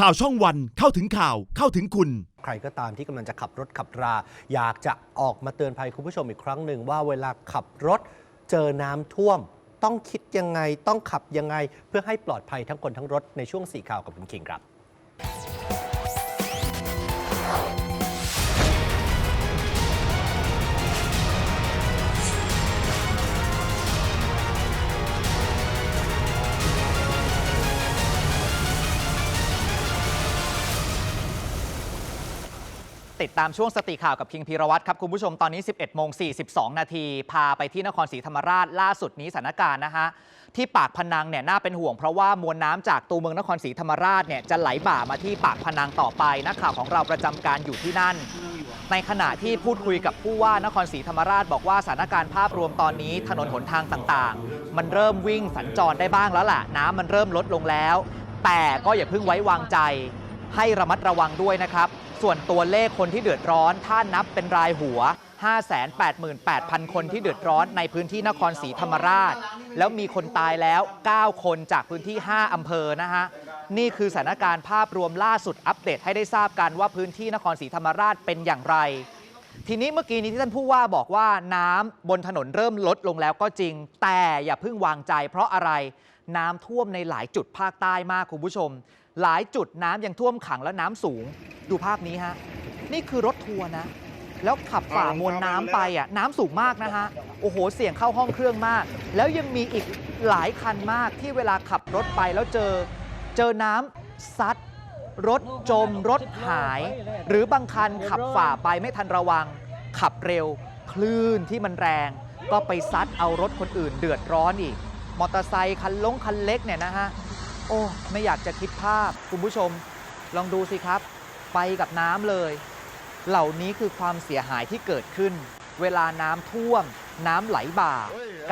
ข่าวช่องวันเข้าถึงข่าวเข้าถึงคุณ ใครก็ตามที่กำลังจะขับรถขับรา อยากจะออกมาเตือนภัยคุณผู้ชมอีกครั้งหนึ่งว่าเวลาขับรถเจอน้ำท่วม ต้องคิดยังไงต้องขับยังไง เพื่อให้ปลอดภัยทั้งคนทั้งรถในช่วงสี่ข่าวกับคุณคิงครับ ติดตามช่วงสติข่าวกับคิงพีรวัตรครับ คุณผู้ชมตอนนี้ 11โมง42 นาที พาไปที่นครศรีธรรมราชล่าสุดนี้สถานการณ์นะฮะ ที่ปากพนังเนี่ยน่าเป็นห่วงเพราะว่ามวลน้ำจากตัวเมืองนครศรีธรรมราชเนี่ยจะไหลบ่ามาที่ปากพนังต่อไปนักข่าวของเราประจำการอยู่ที่นั่น ในขณะที่พูดคุยกับผู้ว่านครศรีธรรมราช บอกว่าสถานการณ์ภาพรวมตอนนี้ถนนหนทางต่างๆ มันเริ่มวิ่งสัญจรได้บ้างแล้วล่ะ น้ำมันเริ่มลดลงแล้ว แต่ก็อย่าเพิ่งไว้วางใจ ให้ระมัดระวังด้วยนะครับ ส่วนตัวเลขคนที่เดือดร้อน ถ้านับเป็นรายหัว 588,000 คนที่เดือดร้อนในพื้นที่นครศรีธรรมราช แล้วมีคนตายแล้ว 9 คนจากพื้นที่ 5 อำเภอนะฮะ นี่คือสถานการณ์ภาพรวมล่าสุดอัปเดตให้ได้ทราบกันว่าพื้นที่นครศรีธรรมราชเป็นอย่างไร ทีนี้เมื่อกี้นี้ที่ท่านผู้ว่าบอกว่าน้ำบนถนนเริ่มลดลงแล้วก็จริง แต่อย่าเพิ่งวางใจ เพราะอะไร น้ำท่วมในหลายจุดภาคใต้มากคุณผู้ชม หลายจุดน้ำยังท่วมขังและน้ำสูง ดูภาพนี้ฮะ นี่คือรถทัวร์นะ แล้วขับฝ่ามวลน้ำไปอะน้ำสูงมากนะฮะ โอ้โห เสี่ยงเข้าห้องเครื่องมาก แล้วยังมีอีกหลายคันมากที่เวลาขับรถไปแล้วเจอเจอน้ำซัด รถจม รถหาย หรือบางคันขับฝ่าไปไม่ทันระวัง ขับเร็ว คลื่นที่มันแรง ก็ไปซัดเอารถคนอื่นเดือดร้อนอีก มอเตอร์ไซคันลงคันเล็กเนี่ยนะฮะ โอ้ไม่อยากจะคิดภาพ คุณผู้ชม ลองดูสิครับ ไปกับน้ำเลย เหล่านี้คือความเสียหายที่เกิดขึ้น เวลาน้ำท่วม น้ำไหลบ่า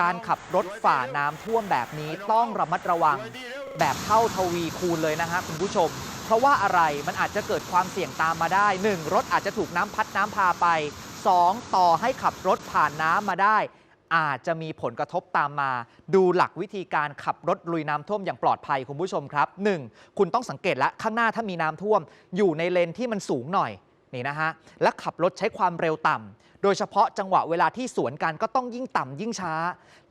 การขับรถฝ่าน้ำท่วมแบบนี้ต้องระมัดระวัง แบบเท่าทวีคูณเลยนะฮะคุณผู้ชม เพราะว่าอะไรมันอาจจะเกิดความเสี่ยงตามมาได้ 1. รถอาจจะถูกน้ำพัดน้ำพาไป 2. ต่อให้ขับรถผ่านน้ำมาได้ อาจจะมีผลกระทบตามมา ดูหลักวิธีการขับรถลุยน้ำท่วมอย่างปลอดภัยคุณผู้ชมครับ 1. คุณต้องสังเกตและข้างหน้าถ้ามีน้ำท่วม อยู่ในเลนที่มันสูงหน่อยนี่นะฮะและขับรถใช้ความเร็วต่ำโดยเฉพาะจังหวะเวลาที่สวนกันก็ต้องยิ่งต่ำยิ่งช้า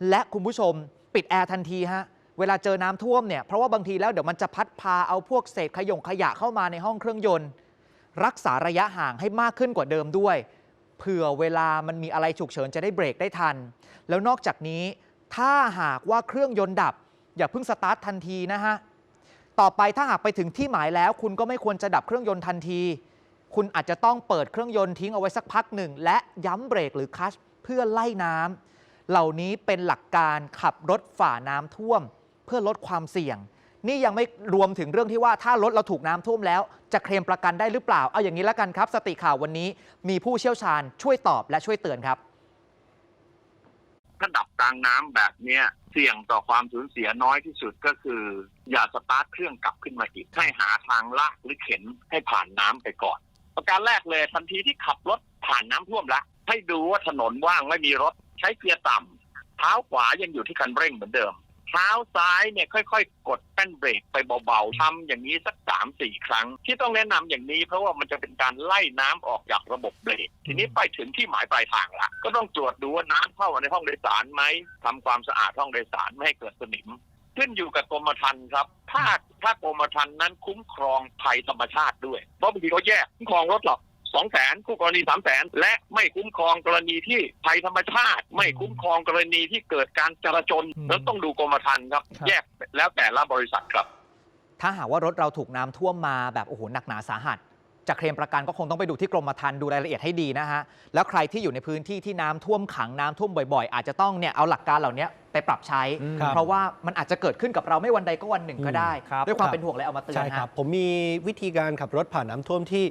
และคุณผู้ชมปิดแอร์ทันทีฮะเวลาเจอน้ำท่วมเนี่ยเพราะว่าบางทีแล้วเดี๋ยวมันจะพัดพาเอาพวกเศษขยงขยะเข้ามาในห้องเครื่องยนต์ รักษาระยะห่างให้มากขึ้นกว่าเดิมด้วย เผื่อเวลามันมีอะไรฉุกเฉินจะได้เบรกได้ทัน แล้วนอกจากนี้ถ้าหากว่าเครื่องยนต์ดับ อย่าเพิ่งสตาร์ททันทีนะฮะต่อไปถ้าหากไปถึงที่หมายแล้ว คุณก็ไม่ควรจะดับเครื่องยนต์ทันที คุณอาจจะต้องเปิดเครื่องยนต์ทิ้งเอาไว้สักพักหนึ่ง และย้ำเบรกหรือคัชเพื่อไล่น้ำเหล่านี้เป็นหลักการขับรถฝ่าน้ำท่วม เพื่อลดความเสี่ยง นี่ยังไม่รวมถึงเรื่องที่ว่าถ้ารถเราถูกน้ำท่วมแล้ว จะเคลมประกันได้หรือเปล่า เอาอย่างนี้แล้วกันครับ สติข่าววันนี้มีผู้เชี่ยวชาญช่วยตอบและช่วยเตือนครับถ้าดับกลางน้ำแบบเนี้ยเสี่ยงต่อความสูญเสียน้อยที่สุดก็คือ อย่าสตาร์ทเครื่องกลับขึ้นมาอีก ให้หาทางลากหรือเข็นให้ผ่านน้ำไปก่อน ประการแรกเลยทันทีที่ขับรถผ่านน้ำท่วมแล้วให้ดูว่าถนนว่างไม่มีรถใช้เกียร์ต่ำเท้าขวายังอยู่ที่คันเร่งเหมือนเดิม เท้าซ้ายเนี่ยค่อยๆ กดแป้นเบรกไปเบาๆทำอย่างนี้สักสามสี่ครั้ง ที่ต้องแนะนำอย่างนี้เพราะว่ามันจะเป็นการไล่น้ำออกจากระบบเบรกทีนี้ไปถึงที่หมายปลายทางละก็ต้องตรวจดูว่าน้ำเข้ามาในห้องโดยสารไหมทำความสะอาดห้องโดยสารไม่ให้เกิดสนิมขึ้นอยู่กับกรมธรรม์ครับ ถ้าถ้ากรมธรรม์นั้นคุ้มครองภัยธรรมชาติด้วย เพราะบางทีเขาแยกคุ้มครองรถหรอก สองแสนคู่กรณีสามแสนและไม่คุ้มครองกรณีที่ภัยธรรมชาติ ไม่คุ้มครองกรณีที่เกิดการจราจนอืมแล้วต้องดูกรมธรรม์ครับครับ แยกแล้วแต่ละบริษัทครับ ถ้าหากว่ารถเราถูกน้ำท่วมมาแบบโอ้โหหนักหนาสาหัสจะเคลมประกันก็คงต้องไปดูที่กรมธรรม์ดูรายละเอียดให้ดีนะฮะ แล้วใครที่อยู่ในพื้นที่ที่น้ำท่วมขังน้ำท่วมบ่อยๆ อาจจะต้องเนี่ยเอาหลักการเหล่านี้ไปปรับใช้ครับเพราะว่ามันอาจจะเกิดขึ้นกับเราไม่วันใดก็วันหนึ่งก็ได้ครับด้วยความครับเป็นห่วงเลยเอามาเตือนใช่ครับฮะผมมีวิธีการขับรถผ่านน้ำท่วมที่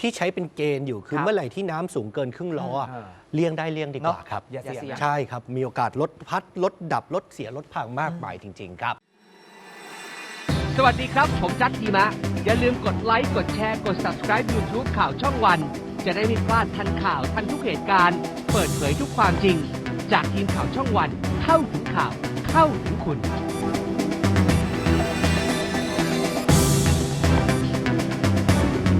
ที่ใช้เป็นเกณฑ์อยู่คือครับเมื่อไหร่ที่น้ำสูงเกินครึ่งล้ออะอ่า เลี่ยงได้เลี่ยงดีกว่าเนอะครับ อย่าเสี่ยง ใช่ครับ มีโอกาสรถพัดรถดับรถเสียรถพังมากมายจริง ๆ ครับ สวัสดีครับ ผมจัดทีมะ อย่าลืมกดไลค์ กดแชร์ กด subscribe YouTube ข่าวช่องวัน จะได้ไม่พลาดทันข่าวทันทุกเหตุการณ์ เปิดเผยทุกความจริง จากทีมข่าวช่องวัน เข้าถึงข่าว เข้าถึงคุณ